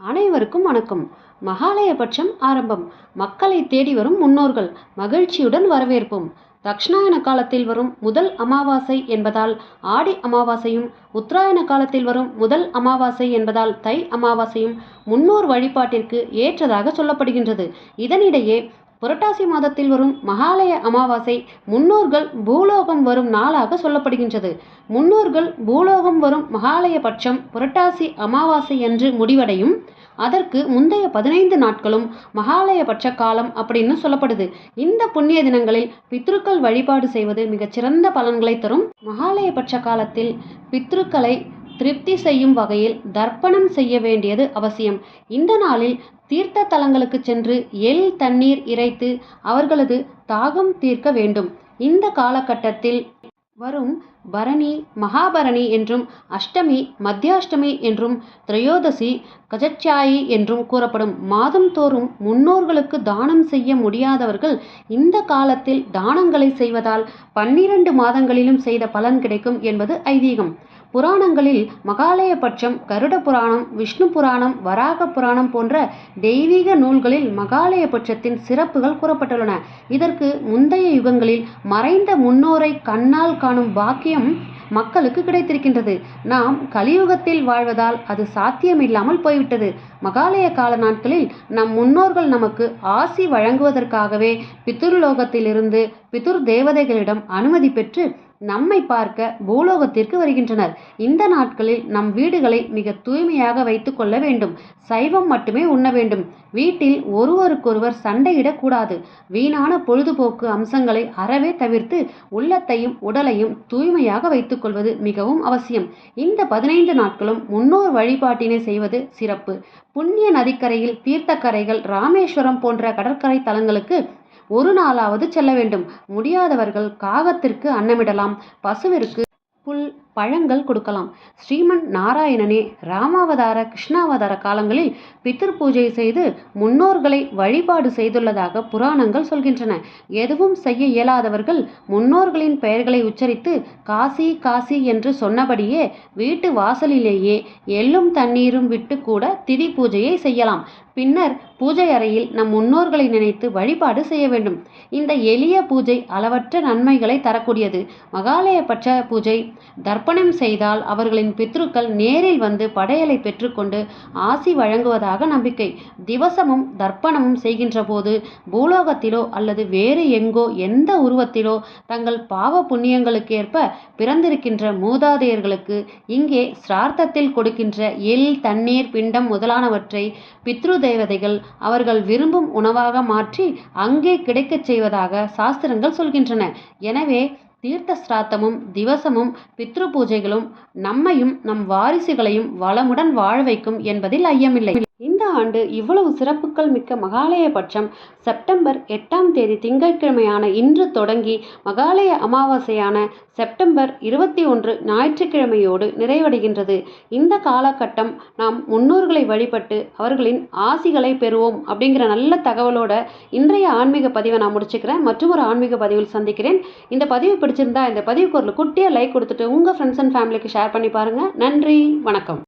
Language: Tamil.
அனைவருக்கும் வணக்கம். மகாலயபட்சம் ஆரம்பம். மக்களை தேடி வரும் முன்னோர்கள். மகிழ்ச்சியுடன் வரவேற்போம். தக்ஷணாயன காலத்தில் வரும் முதல் அமாவாசை என்பதால் ஆடி அமாவாசையும் உத்தராயண காலத்தில் வரும் முதல் அமாவாசை என்பதால் தை அமாவாசையும் முன்னோர் வழிபாட்டிற்கு ஏற்றதாக சொல்லப்படுகின்றது. இதனிடையே புரட்டாசி மாதத்தில் வரும் மகாலய அமாவாசை முன்னோர்கள் பூலோகம் வரும் நாளாக சொல்லப்படுகின்றது. முன்னோர்கள் பூலோகம் வரும் மகாலய பட்சம் புரட்டாசி அமாவாசை என்று முடிவடையும். அதற்கு முந்தைய பதினைந்து நாட்களும் மகாலய பட்ச காலம் அப்படின்னு சொல்லப்படுது. இந்த புண்ணிய தினங்களில் பித்ருக்கள் வழிபாடு செய்வது மிகச்சிறந்த பலன்களை தரும். மகாலய பட்ச காலத்தில் பித்ருக்களை திருப்தி செய்யும் வகையில் தர்ப்பணம் செய்ய வேண்டியது அவசியம். இந்த நாளில் தீர்த்த தலங்களுக்கு சென்று எள் தண்ணீர் இறைத்து அவர்களது தாகம் தீர்க்க வேண்டும். இந்த காலகட்டத்தில் வரும் பரணி மகாபரணி என்றும் அஷ்டமி மத்தியாஷ்டமி என்றும் திரையோதசி கஜச்சாயி என்றும் கூறப்படும் மாதம் தோறும் முன்னோர்களுக்கு தானம் செய்ய முடியாதவர்கள் இந்த காலத்தில் தானங்களை செய்வதால் பன்னிரண்டு மாதங்களிலும் செய்த பலன் கிடைக்கும் என்பது ஐதீகம். புராணங்களில் மகாலயபட்சம் கருட புராணம் விஷ்ணு புராணம் வராக புராணம் போன்ற தெய்வீக நூல்களில் மகாலயபட்சத்தின் சிறப்புகள் கூறப்பட்டுள்ளன. இதற்கு முந்தைய யுகங்களில் மறைந்த முன்னோரை கண்ணால் காணும் பாக்கியம் மக்களுக்கு கிடைத்திருக்கின்றது. நாம் கலியுகத்தில் வாழ்வதால் அது சாத்தியமில்லாமல் போய்விட்டது. மகாலய கால நாட்களில் நம் முன்னோர்கள் நமக்கு ஆசி வழங்குவதற்காகவே பித்துர்லோகத்திலிருந்து பித்துர் தேவதைகளிடம் அனுமதி பெற்று நம்மை பார்க்க பூலோகத்திற்கு வருகின்றனர். இந்த நாட்களில் நம் வீடுகளை மிக தூய்மையாக வைத்து கொள்ள வேண்டும். சைவம் மட்டுமே உண்ண வேண்டும். வீட்டில் ஒருவருக்கொருவர் சண்டையிடக்கூடாது. வீணான பொழுதுபோக்கு அம்சங்களை அறவே தவிர்த்து உள்ளத்தையும் உடலையும் தூய்மையாக வைத்துக்கொள்வது மிகவும் அவசியம். இந்த பதினைந்து நாட்களும் முன்னோர் வழிபாட்டினை செய்வது சிறப்பு. புண்ணிய நதிக்கரையில் தீர்த்தக்கரைகள் ராமேஸ்வரம் போன்ற கடற்கரை தலங்களுக்கு ஒரு நாளாவது செல்ல வேண்டும். முடியாதவர்கள் காகத்திற்கு அன்னமிடலாம். பசுவிற்கு புல் பழங்கள் கொடுக்கலாம். ஸ்ரீமன் நாராயணனே ராமாவதார கிருஷ்ணாவதார காலங்களில் பித்திரு பூஜை செய்து முன்னோர்களை வழிபாடு செய்துள்ளதாக புராணங்கள் சொல்கின்றன. எதுவும் செய்ய இயலாதவர்கள் முன்னோர்களின் பெயர்களை உச்சரித்து காசி காசி என்று சொன்னபடியே வீட்டு வாசலிலேயே எள்ளும் தண்ணீரும் விட்டு கூட திதி பூஜையை செய்யலாம். பின்னர் பூஜை அறையில் நம் முன்னோர்களை நினைத்து வழிபாடு செய்ய வேண்டும். இந்த எளிய பூஜை அளவற்ற நன்மைகளை தரக்கூடியது. மகாலயபட்ச பூஜை தர்ப்பணம் செய்தால் அவர்களின் பித்ருக்கள் நேரில் வந்து படையலை பெற்றுக்கொண்டு ஆசி வழங்குவதாக நம்பிக்கை. திவசமும் தர்ப்பணமும் செய்கின்ற போது பூலோகத்திலோ அல்லது வேறு எங்கோ எந்த உருவத்திலோ தங்கள் பாவ புண்ணியங்களுக்கேற்ப பிறந்திருக்கின்ற மூதாதையர்களுக்கு இங்கே சிரார்த்தத்தில் கொடுக்கின்ற எள் தண்ணீர் பிண்டம் முதலானவற்றை பித்ரு தேவதைகள் அவர்கள் விரும்பும் உணவாக மாற்றி அங்கே கிடைக்கச் செய்வதாக சாஸ்திரங்கள் சொல்கின்றன. எனவே தீர்த்த சிராத்தமும் திவசமும் பித்ரு பூஜைகளும் நம்மையும் நம் வாரிசுகளையும் வளமுடன் வாழ வைக்கும் என்பதில் ஐயமில்லை. ஆண்டு இவ்வளவு சிறப்புகள் மிக்க மகாலய பட்சம் செப்டம்பர் எட்டாம் தேதி திங்கட்கிழமையான இன்று தொடங்கி மகாலய அமாவாசையான செப்டம்பர் இருபத்தி ஒன்று ஞாயிற்றுக்கிழமையோடு நிறைவடைகின்றது. இந்த காலகட்டம் நாம் முன்னோர்களை வழிபட்டு அவர்களின் ஆசிகளை பெறுவோம் அப்படிங்கிற நல்ல தகவலோட இன்றைய ஆன்மீக பதிவை நான் முடிச்சுக்கிறேன். மற்றும் ஒரு ஆன்மீக பதிவில் சந்திக்கிறேன். இந்த பதிவு பிடிச்சிருந்தா இந்த பதிவுக்கு ஒரு குட்டியாக லைக் கொடுத்துட்டு உங்கள் ஃப்ரெண்ட்ஸ் அண்ட் ஃபேமிலிக்கு ஷேர் பண்ணி பாருங்கள் நன்றி. வணக்கம்.